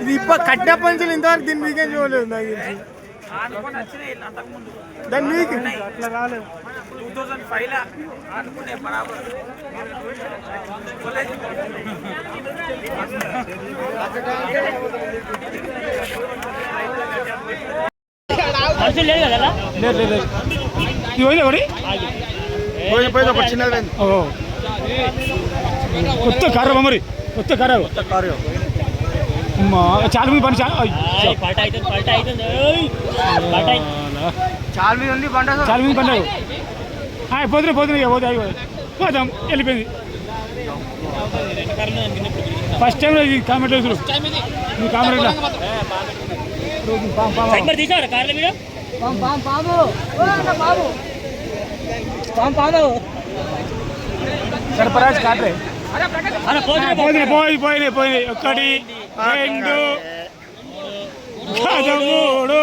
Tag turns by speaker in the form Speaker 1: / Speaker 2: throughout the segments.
Speaker 1: ఇది ఇప్ప కట్టినప్పటి నుంచి ఇంతవరకు దీన్ని మీకేం చూడలేదు నాకు తెలిసి. దాన్ని మీకు. అట్లా రాలేదు.
Speaker 2: మనుషులు లేదు కదా?
Speaker 1: లేదు లేదు లేదు. ఇది పోయింది ఒకటి పోయింది పోయింది ఒకటి చిన్నది పోయింది. ఓ. కొత్త కారు మరి. కొత్త కారు కొత్త కారు.
Speaker 2: అవుతుంది.
Speaker 1: చాలా మంది ఉంది బండ పండుగ పోతున్నాయి పోతున్నాయి ఇక పోతే పోతాం. వెళ్ళిపోయింది. ఫస్ట్ టైం ఇది కామెంట్ వేసుడు మీ కామెంట్ సర్పరాజ్ కాట్రే
Speaker 2: పోతున్నా,
Speaker 1: పోయినాయి పోయి పోయినాయి పోయినాయి ఒకటి రెండు. మూడు.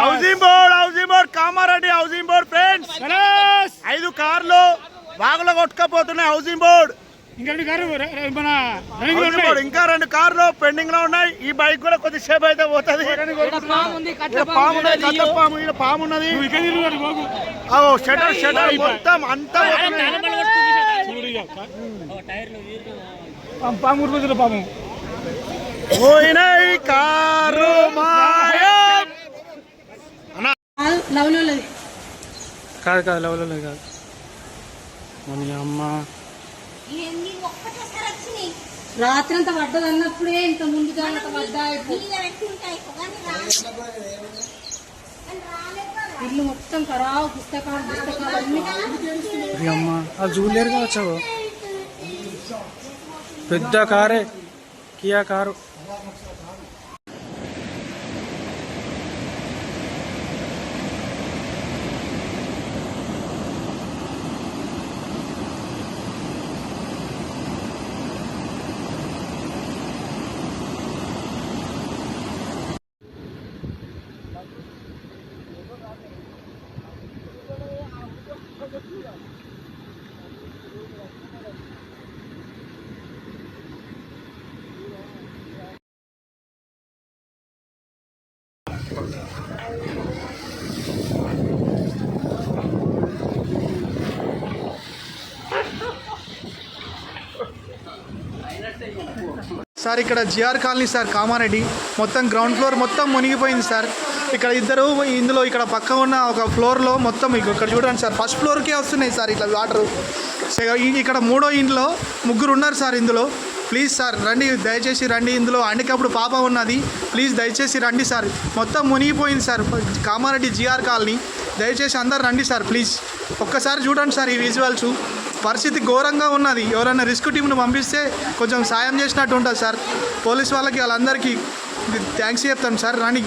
Speaker 3: Housing board housing board Kamareddy housing board
Speaker 1: friends.
Speaker 3: ఐదు కార్లు వాగులో కొట్టుకపోతున్నాయి హౌసింగ్ బోర్డ్.
Speaker 1: ఇంకా రెండు
Speaker 3: కార్లు పెండింగ్లో ఉన్నాయి. ఈ బైక్ కూడా కొద్దిసేపు అయితే పోతుంది. పాము పాము ఉన్నది. షటర్ షటర్ మొత్తం అంతా
Speaker 1: పాము ఊరుకుంటుంది పాము
Speaker 3: కారు
Speaker 1: కాదు కాదు లెవెల్ కాదు. మన అమ్మ
Speaker 4: రాత్రి అంతా పడ్డది అన్నప్పుడే ఇంత ముందు జాగ్రత్త పడ్డా ఇల్లు మొత్తం ఖరాబ్ పుస్తకాలు పుస్తకాలు అన్ని.
Speaker 1: అమ్మ. అది చూడలేరు కావచ్చు పెద్ద కారే కియా కారు
Speaker 5: సార్ ఇక్కడ జిఆర్ కాలనీ సార్ కామారెడ్డి. మొత్తం గ్రౌండ్ ఫ్లోర్ మొత్తం మునిగిపోయింది సార్. ఇక్కడ ఇద్దరు ఇందులో ఇక్కడ పక్క ఉన్న ఒక ఫ్లోర్లో మొత్తం మీకు ఇక్కడ చూడండి సార్ ఫస్ట్ ఫ్లోర్కే వస్తున్నాయి సార్ ఇట్లా వాటర్ ఇక్కడ మూడో ఇంట్లో ముగ్గురు ఉన్నారు సార్ ఇందులో. ప్లీజ్ సార్ రండి దయచేసి రండి ఇందులో. అండికప్పుడు పాప ఉన్నది. ప్లీజ్ దయచేసి రండి సార్. మొత్తం మునిగిపోయింది సార్ కామారెడ్డి జిఆర్ కాలనీ. దయచేసి అందరు రండి సార్ ప్లీజ్ ఒక్కసారి చూడండి సార్ ఈ విజువల్స్ పరిస్థితి ఘోరంగా ఉన్నది ఎవరైనా రిస్క్ టీంను పంపిస్తే కొంచెం సాయం చేసినట్టు ఉంటుంది సార్ పోలీస్ వాళ్ళకి వాళ్ళందరికీ థ్యాంక్స్ చెప్తాను సార్ రండి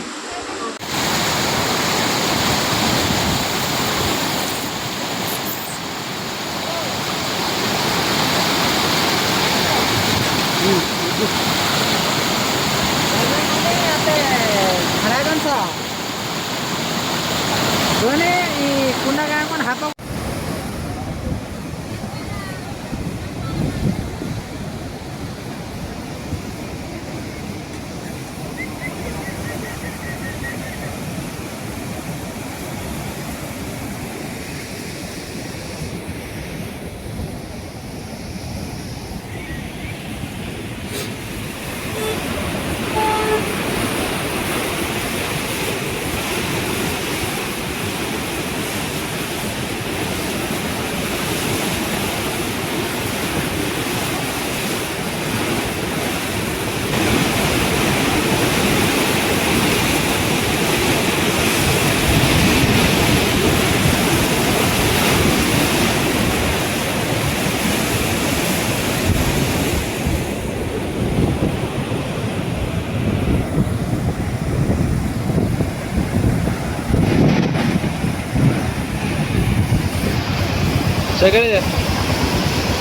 Speaker 6: सगळे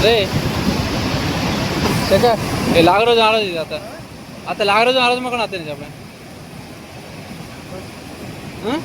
Speaker 6: रे. सका हे लागरो जाळो आता. आता लागरो जाळो मग आता नाही आपण हां?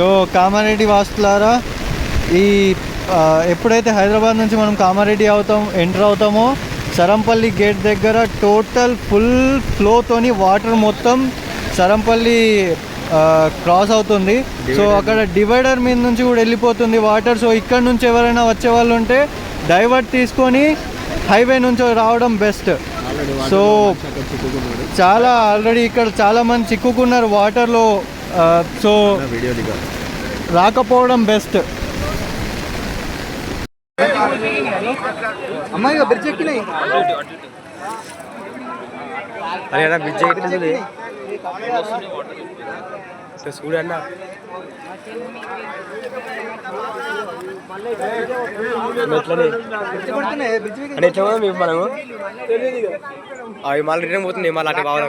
Speaker 7: సో కామారెడ్డి వాసులారా ఈ ఎప్పుడైతే హైదరాబాద్ నుంచి మనం కామారెడ్డి అవుతాం ఎంటర్ అవుతామో సరంపల్లి గేట్ దగ్గర టోటల్ ఫుల్ ఫ్లోతోని వాటర్ మొత్తం సరంపల్లి క్రాస్ అవుతుంది. సో అక్కడ డివైడర్ మీద నుంచి కూడా వెళ్ళిపోతుంది వాటర్. సో ఇక్కడ నుంచి ఎవరైనా వచ్చే వాళ్ళు ఉంటే డైవర్ట్ తీసుకొని హైవే నుంచి రావడం బెస్ట్. సో చాలా ఆల్రెడీ ఇక్కడ చాలా మంది చిక్కుకున్నారు వాటర్లో. ఆ, సో రాకపోవడం బెస్ట్. అమ్మాయి బ్రిడ్జ్ ఎక్కినాయి.
Speaker 6: అరే అన్న బ్రిడ్జ్ ఎక్కింది చూడన్నా అని ఎట్లా పోదాం మేము మనము? అవి మళ్ళీ రిటర్న్ పోతుంది మళ్ళీ అట్లా కావాలి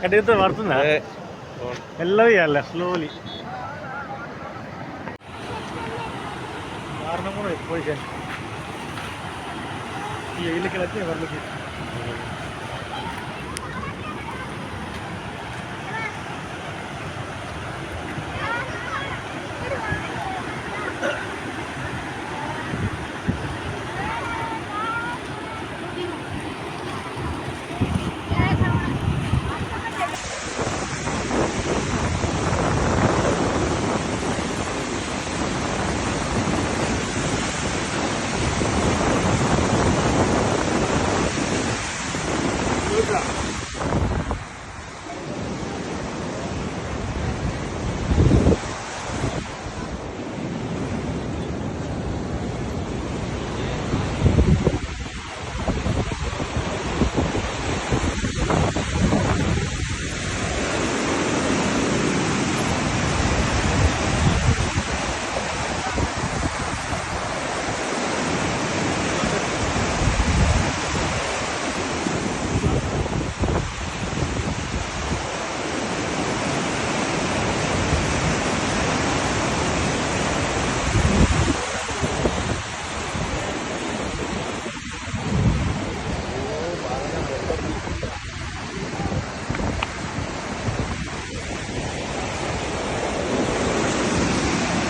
Speaker 8: കണ്ടിട്ട് വളർത്തുന്ന എല്ലാം ചെയ്യാല്ല? സ്ലോലി കാരണം കൂടെ പോയി ഇതിലേക്ക്